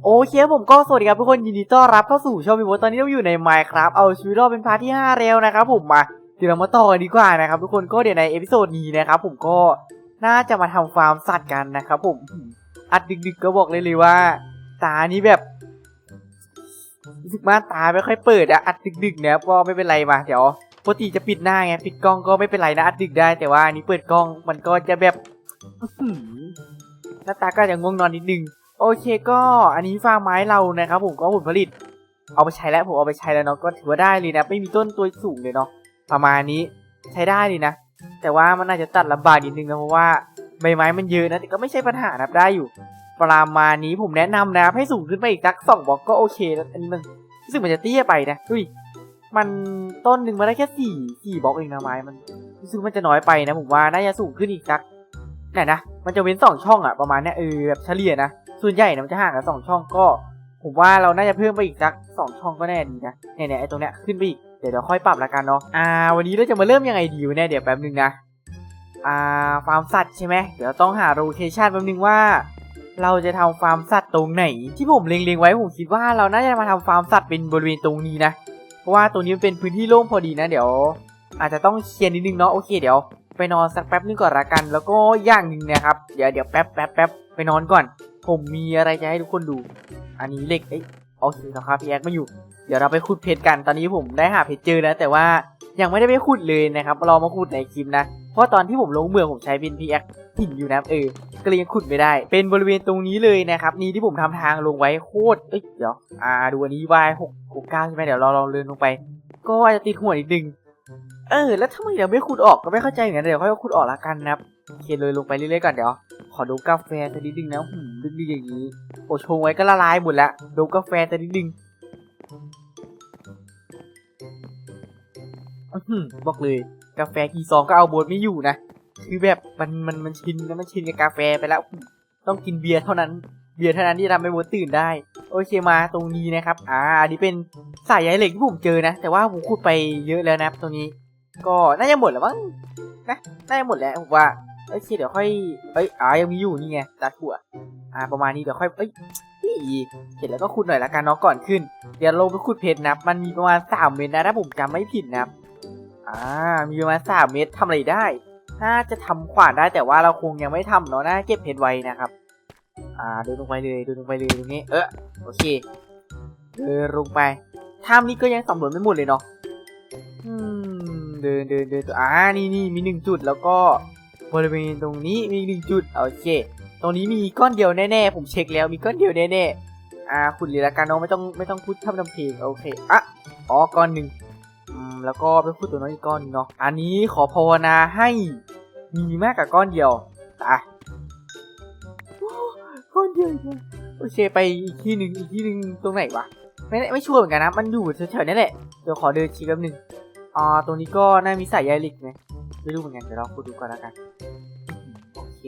โอเคผมก็สวัสดีครับทุกคนยินดีต้อนรับเข้าสู่ช่องวิวตอนนี้เราอยู่ใน Minecraft เอาชีวิตรอดเป็นพาร์ทที่5แล้วนะครับผมมาเดี๋ยวเรามาต่อกันดีกว่านะครับทุกคนก็เดี๋ยวในเอพิโซดนี้นะครับผมก็น่าจะมาทำฟาร์มสัตว์กันนะครับผมอัดดึกๆก็บอกเลยเลยว่า ตานี้แบบรู้สึกว่าตาไม่ค่อยเปิดอะอัดดึกๆเนี่ยก็ไม่เป็นไรมาเดี๋ยวปกติจะปิดหน้าไงปิดกล้องก็ไม่เป็นไรนะอัดดึกได้แต่ว่านี้เปิดกล้องมันก็จะแบบหน้าตาก็จะง่วงนอนนิดนึง โอเคก็อันนี้ฟาร์มไม้เรานะครับผมก็ผลผลิต เอาไปใช้แล้วผมเอาไปใช้แล้วเนาะก็ถือว่าได้เลยนะ ไม่มีต้นตัวสูงเลยเนาะประมาณนี้ใช้ได้เลยนะ แต่ว่ามันอาจจะตัดลำบากนิดนึงนะเพราะว่าใบไม้มันเยอะนะแต่ก็ไม่ใช่ปัญหานะได้อยู่ ประมาณนี้ผมแนะนำนะให้สูงขึ้นไปอีกสักสองบล็อกก็โอเคแล้วอันนี้มันรู้สึกมันจะเตี้ยไปนะดุยมันต้นหนึ่งมาได้แค่สี่สี่บล็อกเองนะไม้มันรู้สึกมันจะน้อยไปนะผมว่าน่าจะสูงขึ้นอีกสักเนี่ยนะ มันจะเว้นสองช่องอะประมาณเนี้ยเออแบบเฉลี่ยนะส่วนใหญ่นะมันจะห่างกันสองช่องก็ ผมว่าเราน่าจะเพิ่มไปอีกสักสองช่องก็แน่ดีนะเนี่ยเนี่ยไอ้ตรงเนี้ยขึ้นไปอีกเดี๋ยวเดี๋ยวค่อยปรับละกันเนาะอ่า วันนี้เราจะมาเริ่มยังไงดีวะเนี่ยเดี๋ยวแป๊บนึงนะอ่าฟาร์มสัตว์ใช่ไหมเดี๋ยวต้องหาโลเคชั่นแป๊บนึงว่า เราจะทำฟาร์มสัตว์ตรงไหน ที่ผมเล็งๆไว้ผมคิดว่าเราน่าจะมาทำฟาร์มสัตว์เป็นบริเวณตรงนี้นะเพราะว่าตรงนี้มันเป็นพื้นที่โล่งพอดีนะ เดี๋ยว อาจจะต้องเคลียร์นิดนึงเนาะโอเคเดี๋ยว ไปนอนสักแป๊บนึงก่อนละกัน แล้วก็อย่างหนึ่งนะครับ เดี๋ยวเดี๋ยวแป๊บแป๊บแป๊บไปนอนก่อน ผมมีอะไรจะให้ทุกคนดู อันนี้เหล็กเอ้ยโอเคนะครับพี่แอ๊กมาอยู่ เดี๋ยวเราไปขุดเพชรกัน ตอนนี้ผมได้หาเพชรเจอนะแต่ว่ายังไม่ได้ไปขุดเลยนะครับรอมาขุดในคลิปนะ เพราะตอนที่ผมลงเมืองผมใช้เป็นพีแอคหินอยู่นะเออ ก็เลยยังขุดไม่ได้ เป็นบริเวณตรงนี้เลยนะครับ นี่ที่ผมทำทางลงไว้โคตร เอ้ย เดี๋ยว อ่า ดูอันนี้วายหกหกเก้าใช่ไหมเดี๋ยวเราลองเดินลงไป ก็อาจจะติดหัวนิดนึง เออ แล้วทำไมเดี๋ยวไม่ขุดออกก็ไม่เข้าใจเหมือนกันเดี๋ยวค่อยขุดออกละกันนะครับโอเคเลยลงไปเรื่อยๆก่อนเดี๋ยว ขอดูกาแฟสักนิดนึงนะหืมดึกๆอย่างนี้ โอ้ชงไว้ก็ละลายหมดล้วดูกาแฟสักนิดนึงอื้อหือบอกเลย กาแฟกี่ซองก็เอาบนไม่อยู่นะคือแบบมันมันมันชินนะมันชินกับกาแฟไปแล้ว ต้องกินเบียร์เท่านั้น เบียร์เท่านั้นที่ทำให้บทตื่นได้ โอเคมาตรงนี้นะครับ อ่าอันนี้เป็นสายใยเหล็กที่ผมเจอนะ แต่ว่าผมขุดไปเยอะแล้วนะตรงนี้ ก็น่าจะหมดแล้วมั้งนะน่าจะหมดแล้วผมว่าโอเคเดี๋ยวค่อยเอ้ยอ่ายังมีอยู่นี่ไงตัดหัวอ่าประมาณนี้เดี๋ยวค่อยเอ้ยนี่เสร็จแล้วก็ขุดหน่อยละกันเนาะก่อนขึ้น เดี๋ยวลงไปขุดเพชรนะมันมีประมาณสามเมตรนะถ้าผมจำไม่ผิดนะอ่ามีประมาณสามเมตรทำอะไรได้น่าจะทำขวานได้แต่ว่าเราคงยังไม่ทำเนาะน่าเก็บเพชรไว้นะครับ อ่าเดินลงไปเลยเดินลงไปเลยตรงนี้ เออโอเคเดินลงไปถ้ำนี้ก็ยังสำรวจไม่หมดเลยเนาะอืม เดินเดินเดินตัวอ่านี่นี่มีหนึ่งจุดแล้วก็บริเวณตรงนี้มีหนึ่งจุดโอเค ตรงนี้มีก้อนเดียวแน่ๆผมเช็คแล้วมีก้อนเดียวแน่ๆอ่าขุดเลยละกันเนาะไม่ต้องไม่ต้องพูดทำทำเพลงโอเคอะอ๋อก้อนหนึ่งอืมแล้วก็ไปพูดตัวน้อยอีกก้อนเนาะอันนี้ขอภาวนาให้มีมากกว่าก้อนเดียวอะก้อนเดียวเองโอเคไปอีกที่หนึ่งอีกที่หนึ่งตรงไหนวะไม่ไม่ชัวร์เหมือนกันนะ มันอยู่แถวๆนี้แหละ เดี๋ยวขอเดินชี้แป๊บหนึง อ่าตรงนี้ก็น่ามีสายใยเหล็กไหมไม่รู้เหมือนกันเดี๋ยวเราคุดดูก่อนแล้วกันโอเค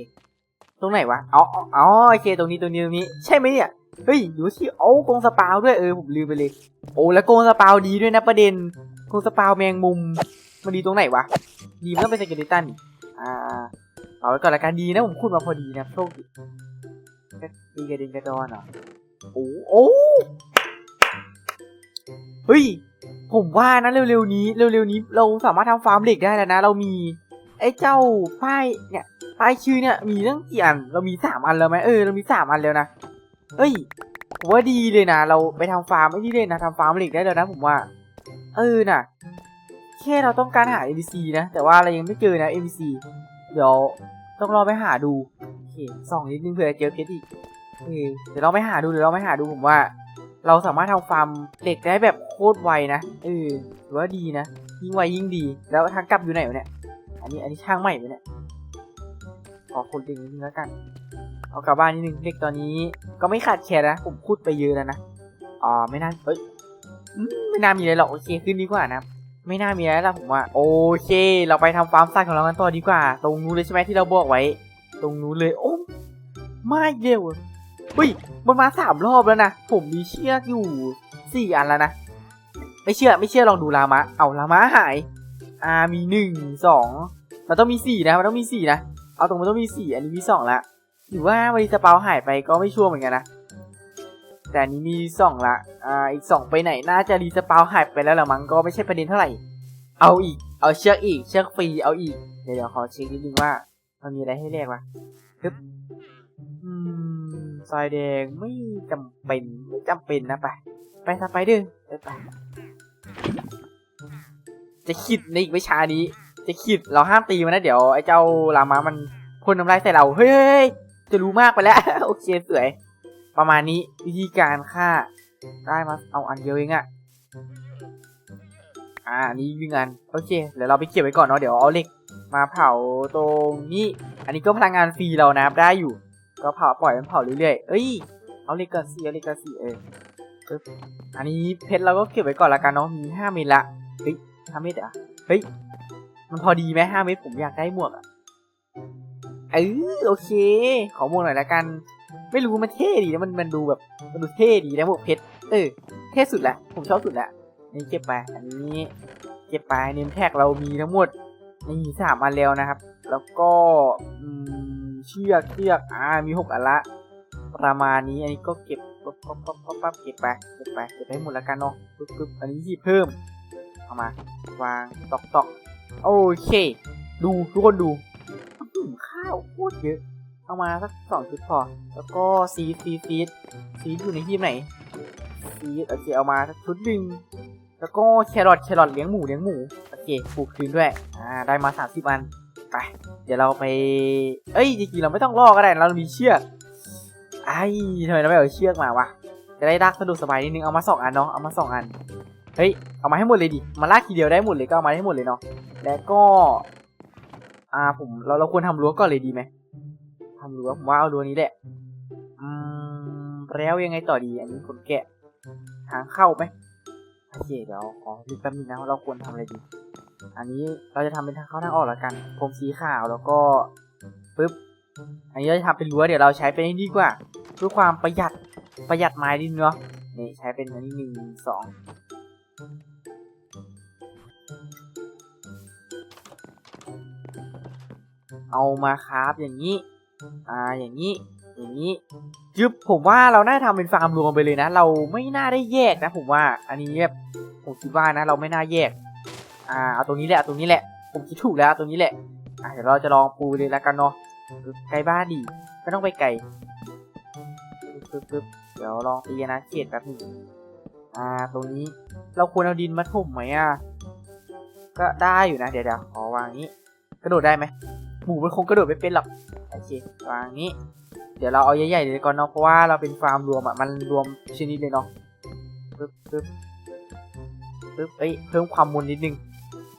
ตรงไหนวะอ๋ออ๋อโอเค ตรงนี้ตรงนี้ตรงนี้ใช่ไหมเนี่ยเฮ้ยดูสิโอ้กงสปาวด้วยเออผมลืมไปเลย โอ้แล้วกงสปาวดีด้วยนะประเด็นกงสปาวแมงมุมมันดีตรงไหนวะดีมันต้องเป็นสเกลิตันอ่าเอาไว้ก่อนละกันดีนะผมคูดมาพอดีนะโชคดีดีกระเด็นกระดอนเหรอโอ้โอ้เฮ้ย ผมว่านะเร็วๆนี้เร็วๆนี้เราสามารถทำฟาร์มเหล็กได้แล้วนะ เรามี ไอ้เจ้าป้ายเนี่ยป้ายชื่อเนี่ยมีตั้งกี่อันเรามีสามอันแล้วไหมเออเรามีสามอันแล้วนะเฮ้ยผมว่าดีเลยนะเราไปทำฟาร์มไม่ดีเลยนะทำฟาร์มเหล็กได้แล้วนะ ผมว่า เออน่ะแค่เราต้องการหา NPC นะแต่ว่าเรายังไม่เจอนะ NPC เดี๋ยวต้องรอไปหาดูโอเคส่องนิดนึงเผื่อเจอเพชรอีกโอเคเดี๋ยวเราไปหาดูเดี๋ยวเราไปหาดูผมว่า เราสามารถทำฟาร์มเหล็กได้แบบโคตรไวนะเออถือว่าดีนะ ยิ่งไวยิ่งดี แล้วทางกลับอยู่ไหนวะเนี่ย อันนี้อันนี้ช่างใหม่ไหมเนี่ยขอคนเด็กนิดนึงแล้วกัน เอากลับบ้านนิดนึงเด็กตอนนี้ ก็ไม่ขาดแคลนนะผมพูดไปเยอะแล้วนะอ่าไม่น่าเอ้ยไม่น่ามีอะไรหรอกโอเคขึ้นดีกว่านะไม่น่ามีอะไรแล้วผมว่าโอเค เราไปทำฟาร์มสัตว์ของเรากันต่อดีกว่า ตรงนู้นเลยใช่ไหมที่เราบอกไว้ ตรงนู้นเลยโอ้ไม่เร็ว เฮ้ยมันมาสามรอบแล้วนะ ผมมีเชือกอยู่สี่อันแล้วนะ ไม่เชื่อไม่เชื่อลองดูลามะ เอาลามะหาย อ่ามีหนึ่งสองมันต้องมีสี่นะ มันต้องมีสี่นะ เอาตรงมันต้องมีสี่อันนี้มีสองละหรือว่าวันนี้สเปาหายไปก็ไม่ชัวร์เหมือนกันนะ แต่นี้มีสองละ อ่าอีกสองไปไหน น่าจะรีสปาหายไปแล้วละมั้งก็ไม่ใช่ประเด็นเท่าไหร่ เอาอีก เอาเชือกอีก เชือกฟรี เอาอีก เดี๋ยวเดี๋ยวขอเช็คนิดนึงว่า มันมีอะไรให้แลกวะฮึบ ซอยแดงไม่จำเป็นไม่จำเป็นนะไป ไปสไปเดอร์ไปไปจะขิดในอีกไม่ช้านี้ จะขิดเราห้ามตีมันนะเดี๋ยวไอ้เจ้าลามามันพ่นน้ำลายใส่เราเฮ้ยจะรู้มากไปแล้ว โอเคสวย ประมาณนี้วิธีการฆ่าได้มาเอาอันเดียวเองอะอ่าอันนี้ยิงอันโอเคเดี๋ยวเราไปเก็บไว้ก่อนเนาะเดี๋ยวเอาเหล็กมาเผาตรงนี้ อันนี้ก็พลังงานฟรีเรานะครับได้อยู่ ก็เผาปล่อยมันเผาเรื่อยๆเอ้ยเอาเลกกันสิเอาเลกกันสิเออปึ๊บอันนี้เพชรเราก็เก็บไว้ก่อนละกันเนาะมีห้าเม็ดละเฮ้ยห้าเม็ดอะเฮ้ยมันพอดีไหมห้าเม็ดผมอยากได้หมวกอะเออโอเค ขอหมวกหน่อยละกัน ไม่รู้มันเท่ดีนะมันมันดูแบบมันดูเท่ดีนะหมวกเพชรเออเท่สุดละผมชอบสุดละนี่เก็บไปอันนี้เก็บไปเนมแท็กเรามีทั้งหมดนี่สามอันแล้วนะครับ แล้วก็อืม เชือกเชือกอ่ามีหกอันละประมาณนี้อันนี้ก็เก็บปั๊บปั๊บปั๊บปั๊บปั๊บเก็บไปเก็บไปเก็บให้หมดแล้วกันเนาะปึ๊บปึ๊บอันนี้หยิบเพิ่มเอามาวางตอกตอกโอเค ดูทุกคนดูข้าวโคตรเยอะเอามาสักสองชุดพอ แล้วก็ซีดซีดซีดซีดอยู่ในที่ไหนซีดโอเคเอามาสักชุดหนึ่งแล้วก็แครอทแครอทเลี้ยงหมูเลี้ยงหมูโอเคปลูกคืนด้วยอ่าได้มาสามสิบอัน ไป เดี๋ยวเราไป เอ้ยจริงๆเราไม่ต้องล่อก็ได้ เรามีเชือก ไอ้ทำไมเราไม่เอาเชือกมาวะ จะได้ลากสะดวกสบายนิดนึง เอามาสองอันเนาะ เอามาสองอัน เฮ้ย เอามาให้หมดเลยดิ มาลากทีเดียวได้หมดเลยก็เอามาให้หมดเลยเนาะ แล้วก็ อ่าผมเราเราควรทำรั้วก่อนเลยดีไหมทำรั้วผมว่าเอารั้วนี้แหละ อืมแล้วยังไงต่อดี อันนี้คนแกะ ทางเข้าไหมโอเคเดี๋ยวขอดูแป๊บนึงนะเราควรทำอะไรดี อันนี้เราจะทำเป็นทางเข้าทางออกแล้วกัน ผมสีขาวแล้วก็ปึ๊บ อันนี้เราจะทำเป็นรั้วเดี๋ยวเราใช้เป็นนี้ดีกว่าเพื่อความประหยัดประหยัดไม้ดินเนาะนี่ใช้เป็นอันนี้หนึ่งสองเอามาคราฟอย่างนี้ อ่า อย่างนี้ อย่างนี้ยึบผมว่าเราน่าทำเป็นฟาร์มรวมไปเลยนะ เราไม่น่าได้แยกนะ ผมว่า อันนี้แบบผมคิดว่านะ เราไม่น่าแยก อ่าเอาตรงนี้แหละตรงนี้แหละ ผมคิดถูกแล้วตรงนี้แหละอ่าเดี๋ยวเราจะลองปูเลยแล้วกันเนาะไกลบ้านดีไม่ต้องไปไกลปึ๊บปึ๊บเดี๋ยวลองตีนะเขตแป๊บหนึงอ่า ตรงนี้เราควรเอาดินมาถมไหมอะ ก็ได้อยู่นะ เดี๋ยวเดี๋ยวขอวางนี้ กระโดดได้ไหมหมูมันคงกระโดดไม่เป็นหรอก โอเค วางนี้ เดี๋ยวเราเอาใหญ่ๆเลยก่อนเนาะ เพราะว่าเราเป็นฟาร์มรวมอะ มันรวมชนิดเลยเนาะปึ๊บปึ๊บปึ๊บเอ้ย เพิ่มความมุนนิดนึง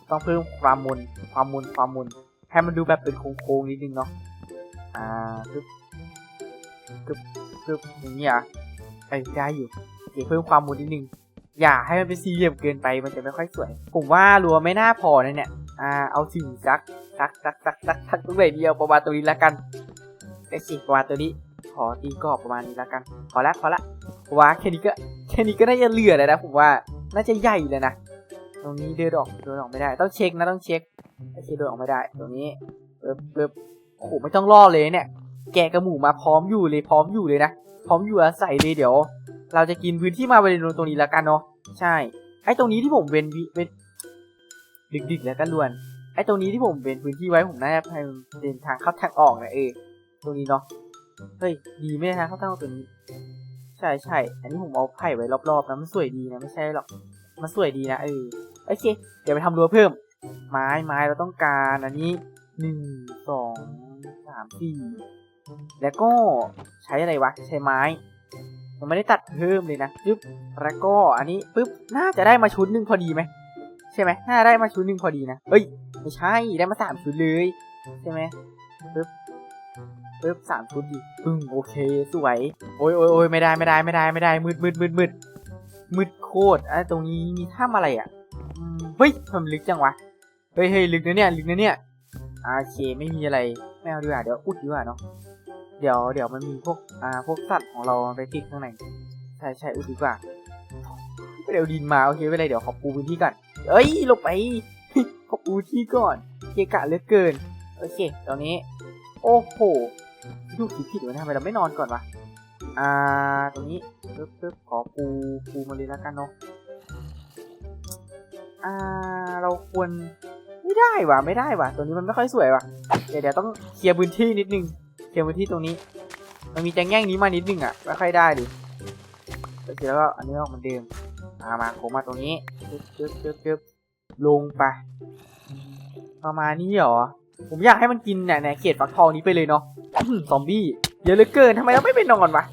ต้องเพิ่มความมุนความมุนความมุนให้มันดูแบบเป็นโค้งๆนิดนึงเนาะอ่าปึ๊บปึ๊บปึ๊บอย่างนี้อะเอ้ยได้อยู่โอเคเพิ่มความมุนนิดนึงอย่าให้มันเป็นสี่เหลี่ยมเกินไปมันจะไม่ค่อยสวย ผมว่ารัวไม่น่าพอนะเนี่ยอ่าเอาถึงสักสักสักสักสักสักตรงไหนเดียวประมาณตรงนี้ละกันไอ้สิประมาณตัวนี้ขอตีกรอบประมาณนี้ละกันพอละพอละว่าแค่นี้ก็แค่นี้ก็น่าจะเหลือเลยนะผมว่าน่าจะใหญ่เลยนะ ตรงนี้เดินออกเดินออกไม่ได้ ต้องเช็คนะต้องเช็คโอเคเดินออกไม่ได้ ตรงนี้ปึ๊บปึ๊บโอ้โหไม่ต้องล่อเลยเนี่ย แกกระหมูมาพร้อมอยู่เลยพร้อมอยู่เลยนะพร้อมอยู่อาศัยเลยเดี๋ยว เราจะกินพื้นที่มาบริเวณตรงนี้ละกันเนาะใช่ ไอ้ตรงนี้ที่ผมเว้นวิเว้นดึกๆแล้วกันล้วนไอ้ตรงนี้ที่ผมเป็นพื้นที่ไว้ผมน่าจะเป็นทางเข้าทางออกนะเออตรงนี้เนาะเฮ้ยดีไม่ได้ทางเข้าทางออกตรงนี้ ใช่ใช่อันนี้ผมเอาไผ่ไว้รอบๆนะมันสวยดีนะไม่ใช่หรอกมันสวยดีนะเออ โอเค เดี๋ยวไปทำรั้วเพิ่ม ไม้ไม้เราต้องการอันนี้หนึ่งสองสามสี่แล้วก็ใช้อะไรวะ ใช้ไม้ผมไม่ได้ตัดเพิ่มเลยนะปึ๊บแล้วก็อันนี้ปึ๊บน่าจะได้มาชุดหนึ่งพอดีไหมใช่ไหมน่าได้มาชุดหนึ่งพอดีนะเอ้ยไม่ใช่ได้มาสามชุดเลยใช่ไหมปึ๊บปึ๊บสามชุดดิปึ้งโอเคสวยโอ้ยโอ้ยโอ้ยไม่ได้ไม่ได้ไม่ได้ไม่ได้มืดมืดมืดมืดมืดโคตรอะตรงนี้มีถ้ำอะไรอะ เฮ้ยทำไมลึกจังวะ เฮ้ยเฮ้ยลึกนะเนี่ย ลึกนะเนี่ยอาโอเค ไม่มีอะไร ไม่เอาดีกว่า เดี๋ยวอุดดีกว่าเนาะ เดี๋ยว เดี๋ยวมันมีพวก อ่า พวกสัตว์ของเราไปติดข้างใน ใช่ใช่อุดดีกว่า เดี๋ยวดินมา โอเคไม่เป็นไรเดี๋ยวขอปูพื้นที่ก่อน เอ้ยลบไป ขอปูที่ก่อน เกะกะเหลือเกิน โอเค ตอนนี้ โอ้โหถูกผิดผิดวะทำไมเราไม่นอนก่อนวะ อ่า ตรงนี้ปึ๊บปึ๊บขอปู ปูมาเลยแล้วกันเนาะ อ่า เราควรไม่ได้ว่ะไม่ได้ว่ะ ตัวนี้มันไม่ค่อยสวยว่ะ เดี๋ยวเดี๋ยวต้องเคลียร์พื้นที่นิดนึง เคลียร์พื้นที่ตรงนี้ มันมีแจงแง่งนี้มานิดนึงอะไม่ค่อยได้ดิโอเคแล้วก็อันนี้ออกเหมือนเดิมมามาโคมาตรงนี้จึ๊บจึ๊บจึ๊บจึ๊บลงไป ประมาณนี้เหรอ ผมอยากให้มันกินเนี่ยในเขตฟักทองนี้ไปเลยเนาะซอมบี้เยอะเหลือเกินทำไมเราไม่ไปนอนวะ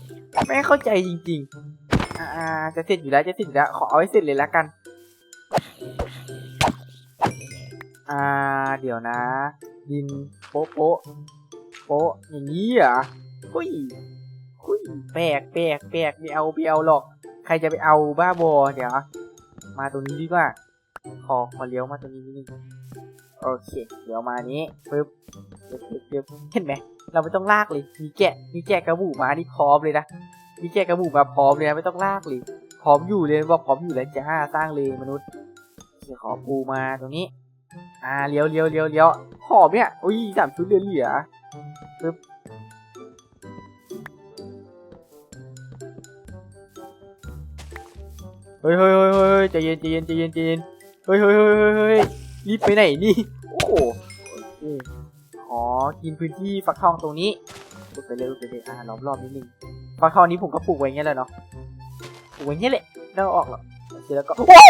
ไม่เข้าใจจริง ๆ อ่าจะเสร็จอยู่แล้วจะเสร็จอยู่แล้วขอเอาให้เสร็จเลยละกัน อ่า เดี๋ยวนะ ดินโป๊ะโป๊ะโป๊ะอย่างนี้เหรอหุ้ยหุยแปลกแปลกแปลกไม่เอาไม่เอาหรอก ใครจะไปเอาบ้าบอเดี๋ยว มาตรงนี้ดีกว่า ขอขอเลี้ยวมาตรงนี้นิดนึงโอเค เดี๋ยวมานี้ปึ๊บปึ๊บปึ๊บเห็นไหมเราไม่ต้องลากเลย มีแกะ มีแกะกระบูมานี่พร้อมเลยนะ มีแกะกระบูมาพร้อมเลยนะไม่ต้องลากเลย พร้อมอยู่เลยบอกพร้อมอยู่แล้วจ้าสร้างเลยมนุษย์ขอปูมาตรงนี้ อ่าเลี้ยวเลี้ยวเลี้ยวเลี้ยวหอมเนี่ยอุ้ยสามชุดเหลือเหลือปึ๊บเฮ้ยเฮ้ยเฮ้ยเฮ้ยใจเย็นใจเย็นใจเย็นใจเย็นเฮ้ยเฮ้ยเฮ้ยเฮ้ยเฮ้ยรีบไปไหนนี่โอ้โหโอเคขอกินพื้นที่ฟักทองตรงนี้ลุกไปเลยลุกไปเลยอ่าล้อมรอบนิดนึงฟักทองนี้ผมก็ปลูกไว้เงี้ยแหละเนาะปลูกไว้เงี้ยแหละแล้วออกหรอกโอเคแล้วก็โอ้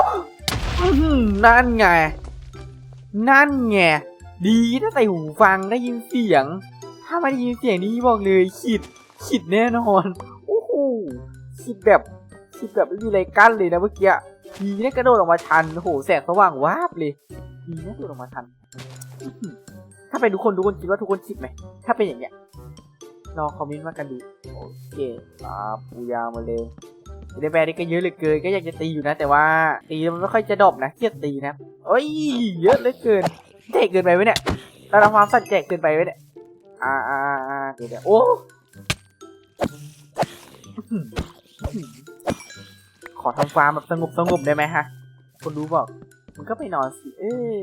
นั่นไง นั่นไงดีถ้าใส่หูฟังได้ยินเสียง ถ้าไม่ได้ยินเสียงนี้บอกเลยขิดขิดแน่นอนโอ้โหขิดแบบขิดแบบไม่มีอะไรกั้นเลยนะเมื่อกี้ดีนะกระโดดออกมาทันโอ้โหแสงสว่างวาบเลยดีนะกระโดดออกมาทัน ถ้าเป็นทุกคนทุกคนคิดว่าทุกคนคิดไหมถ้าเป็นอย่างเงี้ยลองคอมเมนต์มากันดูโอเคอ่าปูยาวมาเลย เดแบร์นี่ก็เยอะเหลือเกินก็อยากจะตีอยู่นะ แต่ว่าตีมันไม่ค่อยจะดรอปนะเครียดตีนะเอ้ยเยอะเหลือเกินแจกเกินไปไหมเนี่ยเราทำความสัตย์แจกเกินไปไหมเนี่ยอ่าอ่าอ่าเดี๋ยวโอ้ขอทำฟามแบบสงบสงบได้ไหมฮะ คนรู้บอก มันก็ไปนอนสิเออ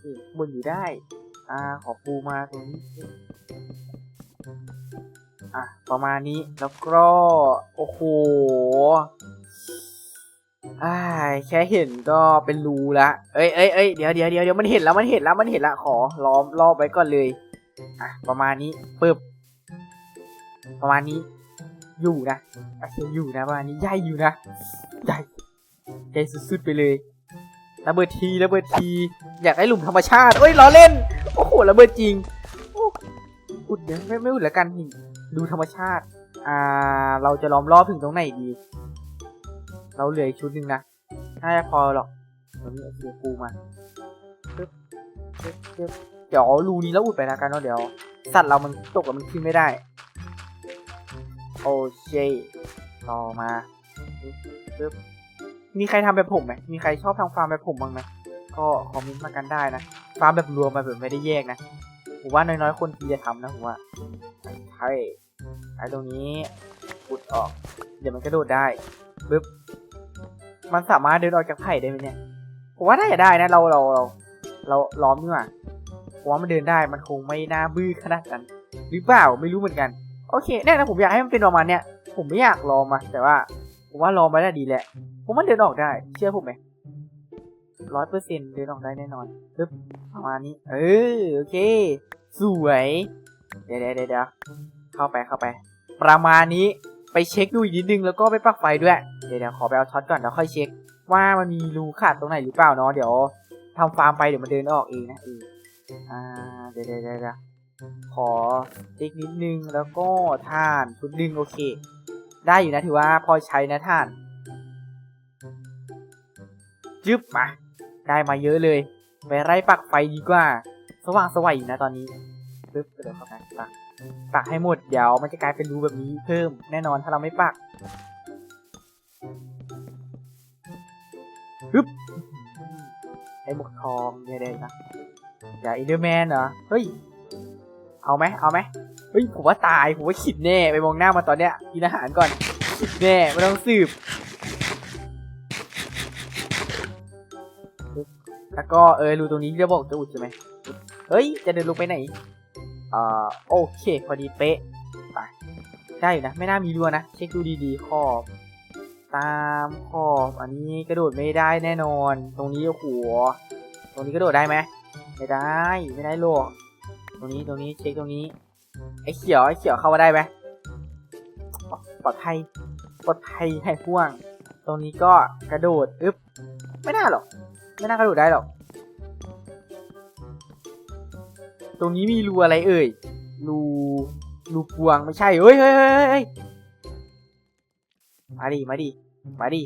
เออบนอยู่ได้ อ่า ขอปูมาตรงนี้ อะ ประมาณนี้แล้วก็โอ้โหอ่าแค่เห็นก็เป็นรูละเอ้ยเอ้ยเอ้ยเดี๋ยวเดี๋ยวเดี๋ยวเดี๋ยวมันเห็นแล้วมันเห็นแล้วมันเห็นละขอล้อมรอบไว้ก่อนเลยอะประมาณนี้ปึ๊บประมาณนี้ อยู่นะโอเคอยู่นะประมาณนี้ใหญ่อยู่นะใหญ่ใหญ่สุดๆไปเลยระเบิดทีระเบิดที อยากให้หลุมธรรมชาติเอ้ยล้อเล่น โอ้โหระเบิดจริงอุดเดี๋ยวไม่ไม่อุดแล้วกันนี่ ดูธรรมชาติ อ่า เราจะล้อมรอบถึงตรงไหนดี เราเหลืออีกชุดหนึ่งนะน่าจะพอหรอกตรงนี้เอาเสือปูมาเดี๋ยวรูนี้แล้วอุดไปแล้วกันเนาะเดี๋ยว สัตว์เรามันตกแล้วมันขึ้นไม่ได้ โอเคต่อมาปึ๊บมีใครทำแบบผมไหมมีใครชอบทำฟาร์มแบบผมบ้างไหมก็คอมเมนต์มากันได้นะ ฟาร์มแบบรวมมาแบบไม่ได้แยกนะผมว่าน้อยๆ คนที่จะทำนะผมว่าใช่ ไอ้ตรงนี้อุดออก เดี๋ยวมันกระโดดได้ปึ๊บมันสามารถเดินออกจากไผ่ได้ไหมเนี่ยผมว่าน่าจะได้นะเราเราเราเราล้อมดีกว่าผมว่ามันเดินได้มันคงไม่น่าบื้อขนาดนั้นหรือเปล่าไม่รู้เหมือนกัน โอเคแน่นะผมอยากให้มันเป็นประมาณเนี้ยผมไม่อยากลองมาแต่ว่าผมว่าลองไปได้ดีแหละผมว่าเดินออกได้ เชื่อผมไหมร้อยเปอร์เซ็นต์เดินออกได้แน่นอนปึ๊บประมาณนี้ เออโอเค สวย เดี๋ยวเดี๋ยวเดี๋ยวเข้าไปเข้าไป ประมาณนี้ไปเช็คดูอีกนิดนึงแล้วก็ไปปักไฟด้วย เดี๋ยวเดี๋ยวขอไปเอาช็อตก่อนแล้วค่อยเช็ค ว่ามันมีรูขาดตรงไหนหรือเปล่าเนาะเดี๋ยวทำฟาร์มไปเดี๋ยวมันเดินออกเองนะเอออ่าเดี๋ยวเดี๋ยวเดี๋ยวเดี๋ยวขอเช็คนิดนึงแล้วก็ท่านชุดหนึ่งโอเค ได้อยู่นะถือว่าพอใช้นะท่านจึ๊บมาได้มาเยอะเลย ไปไล่ปักไฟดีกว่า สว่างสวัยอยู่นะตอนนี้ปึ๊บเดี๋ยวเข้าไปปัก ปักให้หมดเดี๋ยวมันจะกลายเป็นรูแบบนี้เพิ่มแน่นอนถ้าเราไม่ปักฮึบไอ้หมวกทองเนี่ยได้นะอย่าอินเดอร์แมนเหรอเฮ้ยเอาไหมเอาไหมเฮ้ยผมว่าตายผมว่าขิดแน่ไปมองหน้ามาตอนเนี้ยกินอาหารก่อนขิดแน่ไม่ต้องสืบแล้วก็เออรูตรงนี้จะบอกจะอุดใช่ไหมเฮ้ยจะเดินลงไปไหน อ่าโอเค พอดีเป๊ะไปได้อยู่นะ ไม่น่ามีรั้วนะ เช็คดูดีๆขอบตามขอบอันนี้กระโดดไม่ได้แน่นอน ตรงนี้โอ้โหตรงนี้กระโดดได้ไหมไม่ได้ไม่ได้หรอกตรงนี้ตรงนี้เช็คตรงนี้ไอ้เขียวไอ้เขียวเข้ามาได้ไหมปลอดภัยปลอดภัยให้พ่วง ตรงนี้ก็กระโดดอึ๊บไม่น่าหรอก ไม่น่ากระโดดได้หรอก รงนี้มีรูอะไรเอ่ย รูรูพวงไม่ใช่เฮ้ยเฮ้ยเฮ้ยเฮ้ยมาดิมาดิมาดิ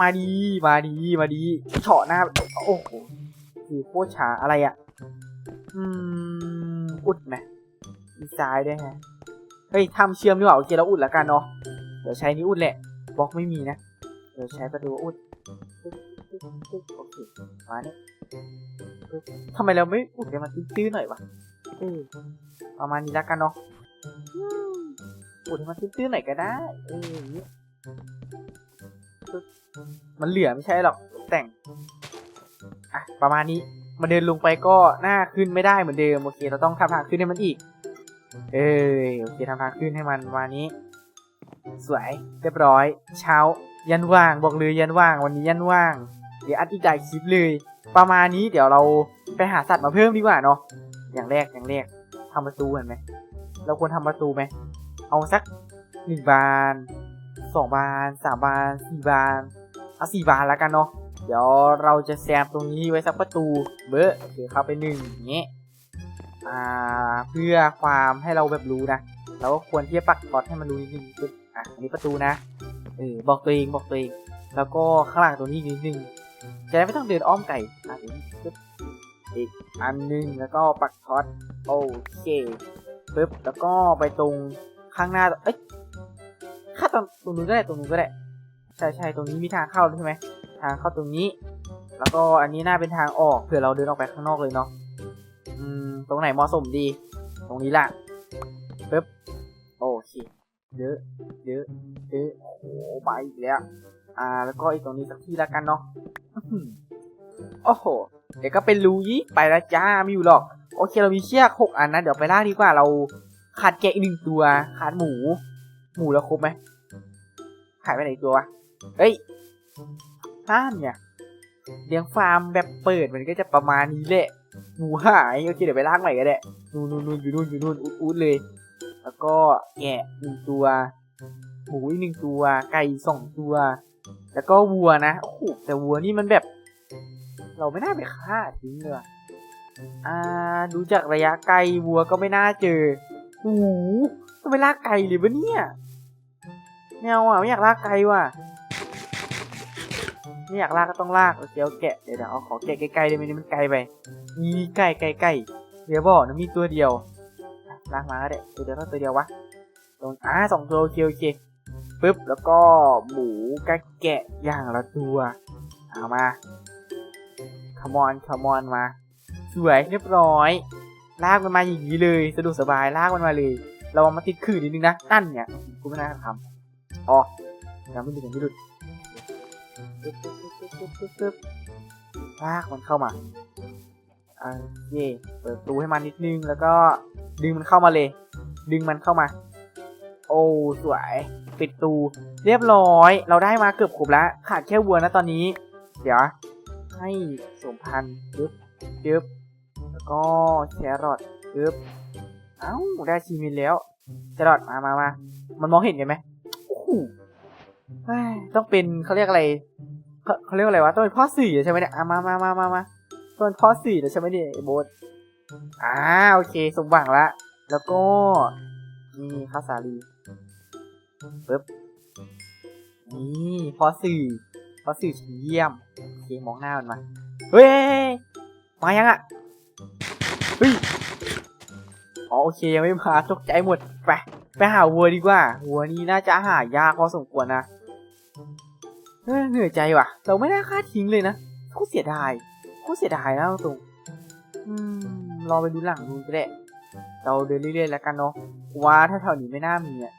มาดีมาดีมาดีเฉาะหน้าโอ้โหคือโคตรช้าอะไรอะ อืม อุดไหมดีไซน์ได้ไงเฮ้ยทำเชื่อมดีกว่าโอเคเราอุดแล้วกันเนาะเดี๋ยวใช้นี้อุดแหละบล็อกไม่มีนะ เดี๋ยวใช้ประตูอุด ปึ๊บปึ๊บปึ๊บโอเคมาเนี่ยปึ๊บทำไมเราไม่อุดให้มันตื้นๆหน่อยวะเออประมาณนี้แล้วกันเนาะอืมอุดให้มันตื้นๆหน่อยก็ได้เอออย่างนี้ปึ๊บมันเหลือไม่ใช่หรอกแต่งอะประมาณนี้มาเดินลงไปก็หน้าขึ้นไม่ได้เหมือนเดิมโอเค เราต้องทำทางขึ้นให้มันอีก เออโอเคทำทางขึ้นให้มันวันนี้ สวยเรียบร้อย เช้ายันว่างบอกเลยยันว่างวันนี้ยันว่าง เดี๋ยวอัดอีกหลายคลิปเลย ประมาณนี้เดี๋ยวเราไปหาสัตว์มาเพิ่มดีกว่าเนาะอย่างแรกอย่างแรกทำประตูเห็นไหมเราควรทำประตูไหมเอาสักหนึ่งบานสองบานสามบานสี่บานเอาสี่บานแล้วกันเนาะเดี๋ยวเราจะแซมตรงนี้ไว้สักประตูเบอร์โอเคเข้าไปหนึ่งอย่างเงี้ยอ่าเพื่อความให้เราแบบรู้นะเราก็ควรที่จะปักบอทให้มันรู้นิดนึงอะอันนี้ประตูนะเออบอกตัวเองบอกตัวเอง แล้วก็ข้างหลังตัวนี้นิดนึง จะไม่ต้องเดินอ้อมไก่อะเดี๋ยวนี้ปึ๊บอีกอันหนึงแล้วก็ปักท็อตโอเคปึ๊บแล้วก็ไปตรงข้างหน้าเอ้ยข้าตรงตรงนู้นก็ได้ตรงนู้นก็ได้ใช่ใช่ตรงนี้มีทางเข้าใช่ไหมทางเข้าตรงนี้ แล้วก็อันนี้น่าเป็นทางออกเผื่อเราเดินออกไปข้างนอกเลยเนาะอืมตรงไหนเหมาะสมดี ตรงนี้ล่ะปึ๊บโอเคเยอะเยอะเยอะโอ้โหไปอีกแล้วอ่า แล้วก็อีกตรงนี้สักที่ละกันเนาะ โอ้โห เดี๋ยวก็เป็นรูยี่ไปแล้วจ้าไม่อยู่หรอก โอเคเรามีเชือกหกอันนะ เดี๋ยวไปล่าดีกว่าเราขาดแกะอีกหนึ่งตัว ขาดหมู หมูแล้วครบไหมขายไปไหนตัววะ เฮ้ยห้ามเนี่ยเลี้ยงฟาร์มแบบเปิดมันก็จะประมาณนี้แหละ หมูหายโอเคเดี๋ยวไปลากใหม่ก็ได้นู่นนู่นนู่นอยู่นู่นอยู่นู่นอุดๆเลย แล้วก็แกะหนึ่งตัว หมูอีกหนึ่งตัว ไก่สองตัว แล้วก็วัวนะโอ้โหแต่วัวนี่มันแบบ เราไม่น่าไปฆ่าทิ้งเลยอ่า ดูจากระยะไกลวัวก็ไม่น่าเจอโอ้โหต้องไปลากไก่เลยปะเนี่ยไม่เอาอะไม่อยากลากไก่ว่ะไม่อยากลากก็ต้องลากโอเคเอาแกะเดี๋ยวเดี๋ยวเอาขอแกะใกลๆได้ไหมนี่มันไกลไปมีไก่ไก่ไก่เดี๋ยวบอกนะมีตัวเดียวลากมาก็ได้ตัวเดียวตัวเดียววะตรงอ่าสองตัวโอเคโอเค ปึ๊บแล้วก็หมูกระแกะอย่างละตัวเอามาขมอนขมอนมา สวยเรียบร้อย ลากมันมาอย่างนี้เลยสะดวกสบายลากมันมาเลยเราเอามาติดขื่อนิดนึงนะนั่นเนี่ยกูไม่น่าทำอ๋อยังไม่หลุดยังไม่หลุดลากมันเข้ามาโอเคเปิดประตูให้มันนิดนึงแล้วก็ดึงมันเข้ามาเลย ดึงมันเข้ามา โอ้สวย ปิดตูเรียบร้อย เราได้มาเกือบครบแล้ว ขาดแค่วัวนะตอนนี้ เดี๋ยว ให้สมพันธ์ยึบยึบแล้วก็แครอทยึบเอ้าได้ชีมินแล้วแครอทมามามามันมองเห็นกันไหมโอ้โหเฮ้ยต้องเป็นเขาเรียกอะไรเขาเขาเรียกอะไรวะต้องเป็นพ่อสื่อใช่ไหมเนี่ยมามามามามาต้องเป็นพ่อสื่อใช่ไหมเนี่ยโบสอ่าโอเคสมหวังละแล้วก็นี่ข้าวสาลี ปึ๊บ นี่พอสื่อพอสื่อเยี่ยมโอเคมองหน้ามันมา เฮ้ย มายังอะ เฮ้ย อ๋อโอเคยังไม่มาตกใจหมด ไป ไปหาวัวดีกว่า วัวนี้น่าจะหายากพอสมควรนะเหนื่อยใจว่ะ เราไม่น่าค่าทิ้งเลยนะโคตรเสียดายโคตรเสียดายนะตรงอืมรอไปดูหลังดูก็ได้ เราเดินเรื่อยๆแล้วกันเนาะว่าถ้าแถวนี้ไม่น่ามีอะ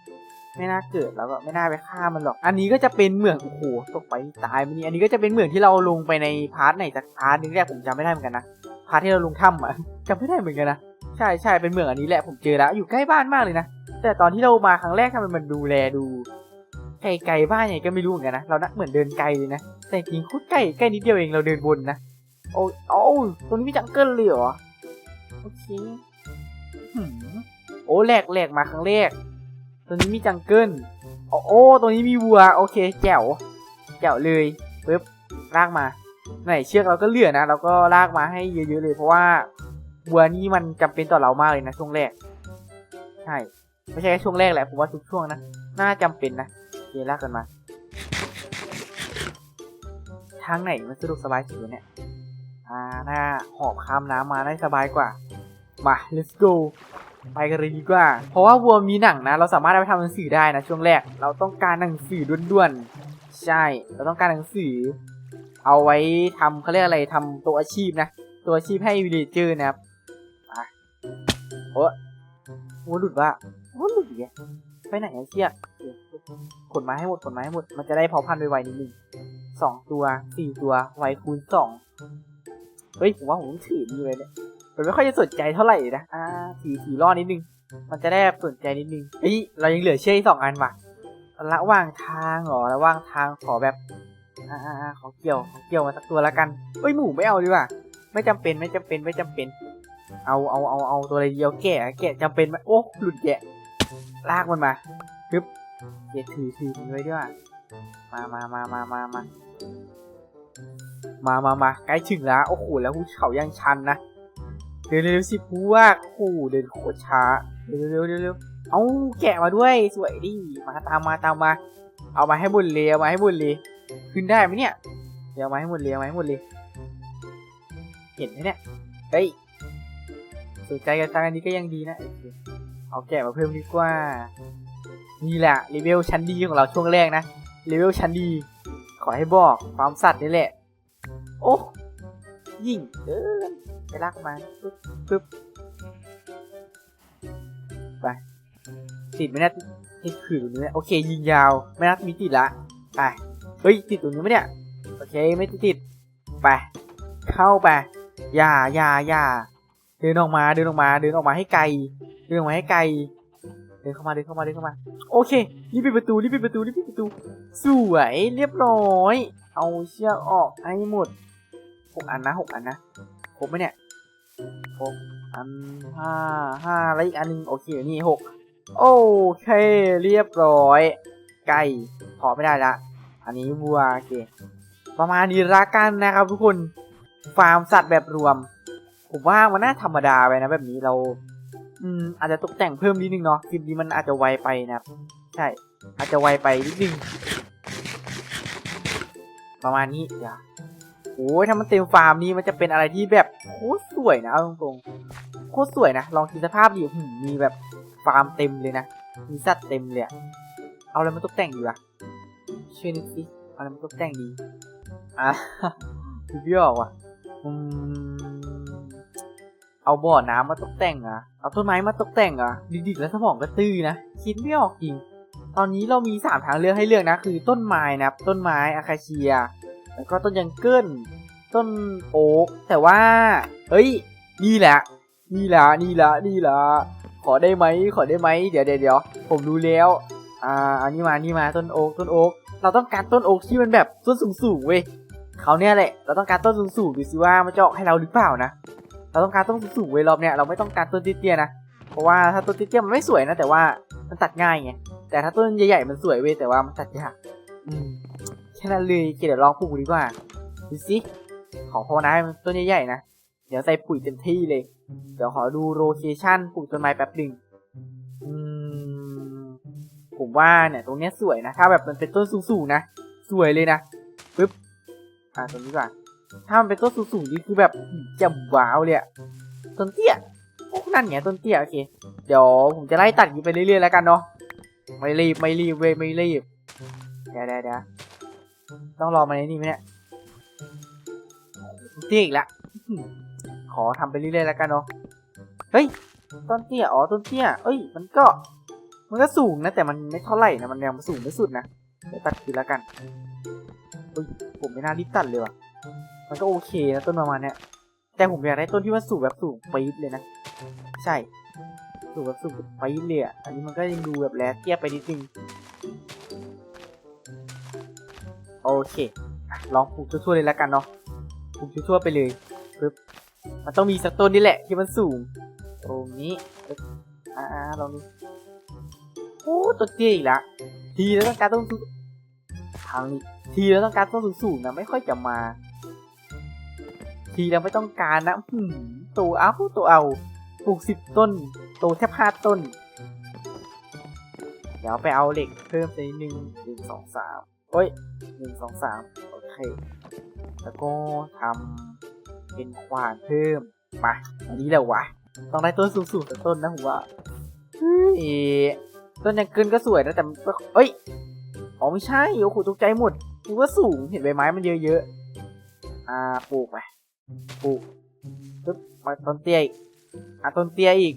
ไม่น่าเกิดแล้วก็ไม่น่าไปฆ่ามันหรอก อันนี้ก็จะเป็นเหมืองโอ้โหตกไปตายมันนี่อันนี้ก็จะเป็นเหมืองที่เราลงไปในพาร์ทไหนจากพาร์ทนึงแรกผมจำไม่ได้เหมือนกันนะพาร์ทที่เราลงถ้ำอะจำไม่ได้เหมือนกันนะใช่ใช่เป็นเหมืองอันนี้แหละผมเจอแล้วอยู่ใกล้บ้านมากเลยนะแต่ตอนที่เรามาครั้งแรกทำไมมันดูแลดูไกลไกลบ้านยังไงก็ไม่รู้เหมือนกันนะเรานะเหมือนเดินไกลเลยนะแต่จริงโคตรใกล้ใกล้นิดเดียวเองเราเดินบนนะโอ้โอ้ตรงนี้มีจังเกิลเลยเหรอโอเคโอ้แหลกแหลกมาครั้งแรก ตรงนี้มีจังเกิลโอ้โอ้ตรงนี้มีวัว โอเค แจ๋ว แจ๋วเลยปึ๊บลากมา ไหนเชือกเราก็เหลือนะ เราก็ลากมาให้เยอะๆเลยเพราะว่าวัวนี่มันจำเป็นต่อเรามากเลยนะช่วงแรก ใช่ ไม่ใช่แค่ช่วงแรกแหละผมว่าทุกช่วงนะ น่าจำเป็นนะโอเคลากกันมา ทางไหนมันสะดวกสบายสุดเนี่ยอ่าหน้าหอบข้ามน้ำมาได้สบายกว่า มา let's go ไปกันเลยดีกว่า เพราะว่าวัวมีหนังนะ เราสามารถเอาไปทำหนังสือได้นะช่วงแรก เราต้องการหนังสือด่วนๆ ใช่ เราต้องการหนังสือ เอาไว้ทำเขาเรียกอะไรทำตัวอาชีพนะ ตัวอาชีพให้วิลเลเจอร์นะครับมาโอ้โหหลุดว่าโอ้หลุดอีกแล้วไปไหนอะเชี่ยขนมาให้หมดขนมาให้หมด มันจะได้เผาพันธุ์ไวๆนิดนึงสองตัวสี่ตัวไวคูณสองเฮ้ยผมว่าผมถือดีเลยเนี่ย ผมไม่ค่อยจะสนใจเท่าไหร่นะ อ่าถือถือรอดนิดนึง มันจะได้สนใจนิดนึงเฮ้ยเรายังเหลือเชืออีกสองอันว่ะระหว่างทางเหรอระหว่างทางขอแบบ อ่าขอเกี่ยวขอเกี่ยวมาสักตัวละกันเฮ้ยหมูไม่เอาดีกว่า ไม่จำเป็นไม่จำเป็นไม่จำเป็น เอาเอาเอาเอาตัวอะไรเดียวแกะแกะจำเป็นไหมโอ้หลุดแกะลากมันมาปึ๊บเกะถือถือมันไว้ด้วยมามามามามามามามามาใกล้ถึงแล้ว โอ้โห แล้วภูเขายังชันนะ เร็วเร็วสิพวกโอ้โหเดินโคตรช้า เร็วเร็วเร็วเร็วเอาแกะมาด้วยสวยดิ มาตามมาตามมา เอามาให้หมดเลยเอามาให้หมดเลยขึ้นได้ไหมเนี่ย เดี๋ยวเอามาให้หมดเลยเอามาให้หมดเลย เห็นไหมเนี่ย เฮ้ยสนใจกับทางอันนี้ก็ยังดีนะ เอาแกะมาเพิ่มดีกว่า นี่แหละเลเวลชั้นดีของเราช่วงแรกนะเลเวลชั้นดี ขอให้บอกความสัตว์นี่แหละ โอ้ยิ่งเดิน ไปลากมาปึ๊บปึ๊บไปติดไมเนะติดขื่อตรงนี้โอเค ยิงยาว ไม่นัดมีติดละไปเฮ้ยติดตรงนี้ไหมเนี่ยโอเคไม่ติดติดไปเข้าไปอย่าอย่าอย่าเดินออกมาเดินออกมาเดินออกมาให้ไกลเดินออกมาให้ไกลเดินเข้ามาเดินเข้ามาเดินเข้ามาโอเครีบปิดประตูรีบปิดประตูรีบปิดประตูสวยเรียบร้อย เอาเชือกออกให้หมดหกอันนะหกอันนะครบไหมเนี่ย หกอันห้าห้าแล้วอีกอันหนึงโอเคนี่หกโอเค เรียบร้อย ไก่พอไม่ได้ละ อันนี้วัวโอเค ประมาณนี้ละกันนะครับทุกคนฟาร์มสัตว์แบบรวม ผมว่ามันน่าธรรมดาไปนะแบบนี้เรา อืมอาจจะตกแต่งเพิ่มนิดนึงเนาะคลิปนี้มันอาจจะไวไปนะครับใช่ อาจจะไวไปนิดนึงประมาณนี้อย่า โอ้ยถ้ามันเต็มฟาร์มนี้มันจะเป็นอะไรที่แบบโคตรสวยนะเอาตรงๆโคตรสวยนะลองคิดสภาพดิหมีแบบฟาร์มเต็มเลยนะมีสัตว์เต็มเลยเอาอะไรมาตกแต่งดีวะช่วยนึกสิเอาอะไรมาตกแต่งดีอะคิดไม่ออกว่ะอืมเอาบ่อน้ำมาตกแต่งเหรอะเอาต้นไม้มาตกแต่งเหรอะดิกๆแล้วสมองก็ตื้อนะคิดไม่ออกจริงตอนนี้เรามีสามทางเลือกให้เลือกนะ คือต้นไม้นะต้นไม้อะคาเชีย แล้วก็ต้นยังเกิลต้นโอ๊กแต่ว่า เฮ้ย นี่แหละ นี่แหละ นี่แหละ นี่แหละ ขอได้ไหม ขอได้ไหม เดี๋ยวเดี๋ยวผมรู้แล้ว อ่า อันนี้มา นี่มา ต้นโอ๊กต้นโอ๊กเราต้องการต้นโอ๊กที่มันแบบต้นสูงๆเว้ยเขาเนี่ยแหละ เราต้องการต้นสูงๆดูสิว่ามันจะออกให้เราหรือเปล่านะ เราต้องการต้นสูงๆเว้ยรอบเนี้ย เราไม่ต้องการต้นเตี้ยๆนะ เพราะว่าถ้าต้นเตี้ยๆมันไม่สวยนะ แต่ว่ามันตัดง่ายไง แต่ถ้าต้นใหญ่ๆมันสวยเว้ย แต่ว่ามันตัดยาก อืม ค่นั้นเลยเดี๋ยวลองปลูกดีกว่าดูสิขอภาวนาให้มันต้นใหญ่ๆนะ เดี๋ยวใส่ปุ๋ยเต็มที่เลย เดี๋ยวขอดูโลเคชั่นปลูกต้นไม้แป๊บหนึ่งอืมผมว่าเนี่ยตรงเนี้ยสวยนะ ถ้าแบบมันเป็นต้นสูงๆนะ สวยเลยนะปึ๊บ อ่าตรงนี้ก่อนถ้ามันเป็นต้นสูงๆนี่คือแบบจะว้าวเลยอะต้นเตี้ยโอ้นั่นไงต้นเตี้ยโอเค เดี๋ยวผมจะไล่ตัดอยู่ไปเรื่อยๆแล้วกันเนาะ ไม่รีบไม่รีบเว้ยไม่รีบ เดี๋ยวเดี๋ยว ต้องรอมาในนี่ไหมเนี่ยต้นเตี้ยอีกแล้วขอทำไปเรื่อยๆแล้วกันเนาะเฮ้ยต้นเตี้ยอ๋อต้นเตี้ยเอ้ย มันก็ มันก็สูงนะ แต่มันไม่เท่าไหร่นะมันยังสูงไม่สุดนะเดี๋ยวตัดคืนแล้วกันเฮ้ยผมไม่น่ารีบตัดเลยว่ะมันก็โอเคนะต้นประมาณเนี้ยแต่ผมอยากได้ต้นที่มันสูงแบบสูงปี๊ดเลยนะใช่สูงแบบสูงไปเลยอะอันนี้มันก็ยังดูแบบแลเทียบไปนิดนึง โอเคลองปลูกทั่วๆเลยแล้วกันเนาะปลูกทั่วๆไปเลยปึ๊บมันต้องมีสักต้นนี่แหละที่มันสูง ตรงนี้อ่าลองดูโอ้ต้นเตี้ยอีกละทีแล้วต้องการต้นสูงทางนี้ทีแล้วต้องการต้นสูงๆนะไม่ค่อยจะมา ทีแล้วไม่ต้องการนะหืมตัวเอาตัวเอาปลูกสิบต้นโตแทบห้าต้น เดี๋ยวไปเอาเหล็กเพิ่มไปนิดนึงหนึ่งสองสาม โอ้ยหนึ่งสองสามโอเค แล้วก็ทำเป็นขวานเพิ่ม มาอันนี้แหละวะ ต้องได้ต้นสูงๆสักต้นนะผมว่าเฮ้ยต้นยังเกินก็สวยนะแต่เอ้ย อ๋อไม่ใช่โอ้โหตกใจหมดนึกว่าสูงเห็นใบไม้มันเยอะๆ อ่าปลูกไปปลูกปึ๊บมาต้นเตี้ยอีกอะต้นเตี้ยอีก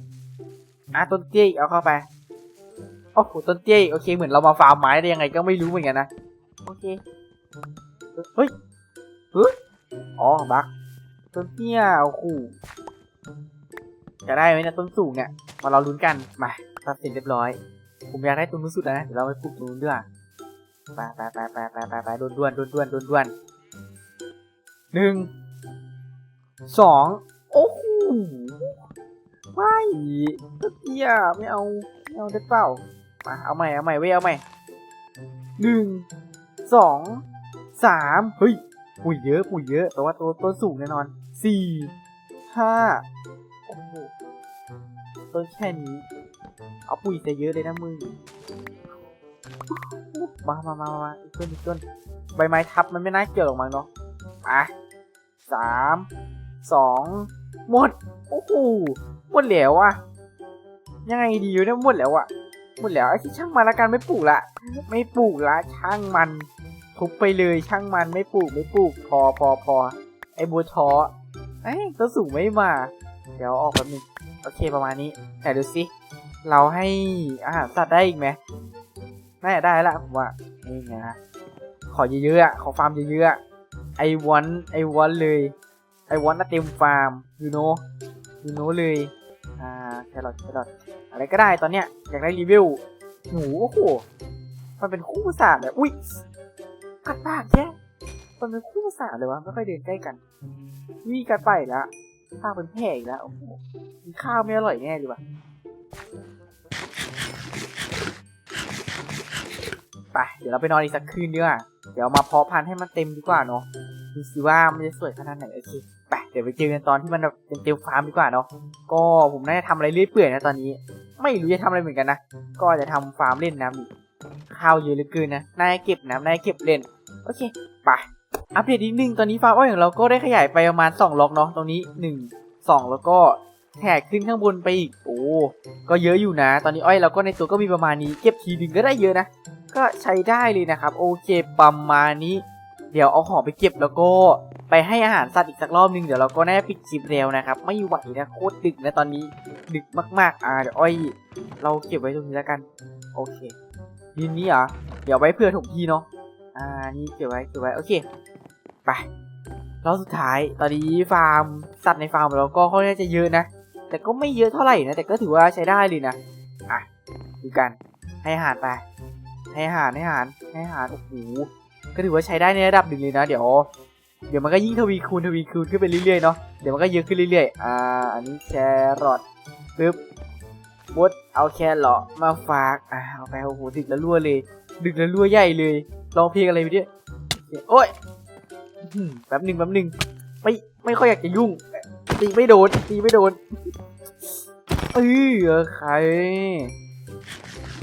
อะต้นเตี้ยอีกเอาเข้าไปโอ้โหต้นเตี้ยอีกโอเคเหมือนเรามาฟาร์มไม้ได้ยังไงก็ไม่รู้เหมือนกันนะ โอเค เฮ้ยเฮ้ยอ๋อ บักต้นเตี้ยโอ้โหจะได้ไหมเนี่ยต้นสูงเนี่ย มาเราลุ้นกัน มาตัดสินเรียบร้อย ผมอยากได้ต้นสุดนะ เดี๋ยวเราไปปลูกตรงนู้นด้วยไปไปไปไปไปไปไปด่วนด่วนด่วนด่วนด่วนด่วนหนึ่ง สอง โอ้โห ไม่ต้นเตี้ยไม่เอา ไม่เอาได้เปล่า มา เอาใหม่ เอาใหม่เว้ยเอาใหม่หนึ่ง สองสามเฮ้ยปุ๋ยเยอะปุ๋ยเยอะ แต่ว่าตัวต้นสูงแน่นอนสี่ห้าโอ้โหต้นแค่นี้ เอาปุ๋ยแต่เยอะเลยนะมึงมามามามาอีกต้นอีกต้นใบไม้ทับมันไม่น่าเกี่ยวหรอกมั้งเนาะอะสามสองหมด โอ้โหหมดแล้วอะยังไงดีอยู่เนี่ยหมดแล้วอะหมดแล้วไอ้ที่ช่างมันละกันไม่ปลูกละ ไม่ปลูกละช่างมัน ทุบไปเลยช่างมันไม่ปลูกไม่ปลูก พอพอพอไอ้บัวท้อไอ้ตัวสูงไม่มา เดี๋ยวออกแบบนึงโอเคประมาณนี้ แต่ดูสิ เราให้อาหารสัตว์ได้อีกไหมน่าจะได้ละผมว่านี่ไงนะขอเยอะๆขอฟาร์มเยอะๆไอวอนไอวอนเลยไอวอนน่ะเต็มฟาร์มยูโนดูโนเลยอ่าแครอทแครอทอะไรก็ได้ตอนเนี้ยอยากได้รีวิวหนูโอ้โหมันเป็นคู่ศาสตร์เลยอุ้ย กัดปากแค่มันเป็นคู่ศาสตร์เลยวะไม่ค่อยเดินใกล้กันวิ่งกัดไปแล้วข้าวเป็นแผลอีกแล้วโอ้โหกินข้าวไม่อร่อยแน่ดีว่ะไปเดี๋ยวเราไปนอนอีกสักคืนดีกว่าเดี๋ยวมาเพาะพันธุ์ให้มันเต็มดีกว่าเนาะดูสิว่ามันจะสวยขนาดไหนโอเคไปเดี๋ยวไปเจอกันตอนที่มันแบบเป็นเต็มฟาร์มดีกว่าเนาะก็ผมน่าจะทำอะไรเรื่อยเปื่อยนะตอนนี้ ไม่รู้จะทำอะไรเหมือนกันนะก็จะทำฟาร์มเล่นน้ำอีกข้าวเยอะเหลือเกินนะนาจะเก็บน้ำนาจะเก็บเล่น โอเคไปอัปเดตนิดนึงตอนนี้ฟาร์มอ้อยของเราก็ได้ขยายไปประมาณ 2 ล็อกเนาะตรงนี้ 1 2 แล้วก็แท็กขึ้นข้างบนไปอีก โอ้ ก็เยอะอยู่นะ ตอนนี้อ้อยเราก็ในตัวก็มีประมาณนี้ เก็บทีหนึ่งก็ได้เยอะนะ ก็ใช้ได้เลยนะครับ โอเค ประมาณนี้ เดี๋ยวเอาของไปเก็บแล้วก็ไปให้อาหารสัตว์อีกสักรอบนึง เดี๋ยวเราก็แน่ปิดคลิปเร็วนะครับ ไม่ไหวนะโคตรดึกนะตอนนี้ ดึกมาก ๆ อ่า เดี๋ยวอ้อย เราเก็บไว้ตรงนี้แล้วกัน โอเคดินนี้เหรอเดี๋ยวไว้เพื่อถมทีเนาะ อ่า นี่เก็บไว้เก็บไว้ โอเค ไปรอบสุดท้าย ตอนนี้ฟาร์ม สัตว์ในฟาร์มเราก็ค่อนข้างจะเยอะนะ แต่ก็ไม่เยอะเท่าไหร่นะ แต่ก็ถือว่าใช้ได้เลยนะ อะ ดูกัน ให้อาหารไป ให้อาหารให้อาหาร ให้อาหาร โอ้โห ก็ถือว่าใช้ได้ในระดับหนึ่งเลยนะ เดี๋ยว เดี๋ยวมันก็ยิ่งทวีคูณทวีคูณขึ้นไปเรื่อยๆเนาะ เดี๋ยวมันก็เยอะขึ้นเรื่อยๆ อ่า อันนี้แครอทปึ๊บบดเอาแครอทมาฝาก อ่าเอาไปโอ้โหดึกแล้วรั่วเลย ดึกแล้วรั่วใหญ่เลย ร้องเพลงอะไรไปเนี่ยโอ้ยแป๊บหนึ่งแป๊บหนึ่งไม่ไม่ค่อยอยากจะยุ่งตีไม่โดนตีไม่โดนเออใคร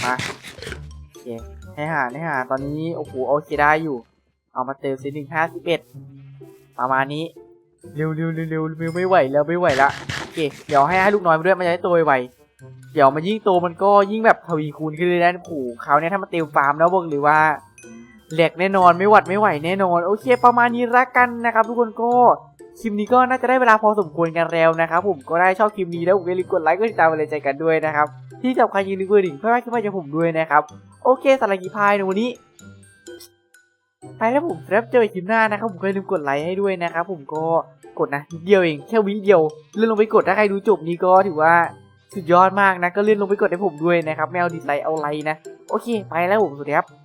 มาโอเคให้หาให้หาตอนนี้โอ้โหโอเคได้อยู่ เอามาเติมซีหนึ่งห้าสิบเอ็ดประมาณนี้เร็วเร็วเร็วเร็วเร็วไม่ไหวแล้วไม่ไหวละโอเคเดี๋ยวให้ให้ลูกน้อยมาด้วยมันจะได้โตไวเดี๋ยวมันยิ่งโตมันก็ยิ่งแบบทวีคูณขึ้นเลยนะโอ้โหเขาเนี่ยถ้ามาเติมฟาร์มแล้วบอกเลยว่า แหลกแน่นอนไม่หวัดไม่ไหวแน่นอน โอเค ประมาณนี้ละกันนะครับทุกคนก็คลิปนี้ก็น่าจะได้เวลาพอสมควรกันแล้วนะครับผมก็ได้ชอบคลิปนี้แล้วผมอย่าลืมกดไลค์กดติดตามกดเลยใจกันด้วยนะครับที่สำคัญย่าลืมกดดิ่งเพื่อให้คลิปใหม่จากผมด้วยนะครับโอเคสำหรับกีพายในวันนี้ไปแล้วผมแล้วเจอคลิปหน้านะครับผมก็อย่าลืมกดไลค์ให้ด้วยนะครับผมก็กดนะนิดเดียวเองแค่วิเดียวเลื่อนลงไปกดถ้าใครดูจบนี้ก็ถือว่าสุดยอดมากนะก็เลื่อนลงไปกดให้ผมด้วยนะครับไม่เอาดิสไลค์เอาไลค์นะโอเค ไปแล้วผมสวัสดีครับ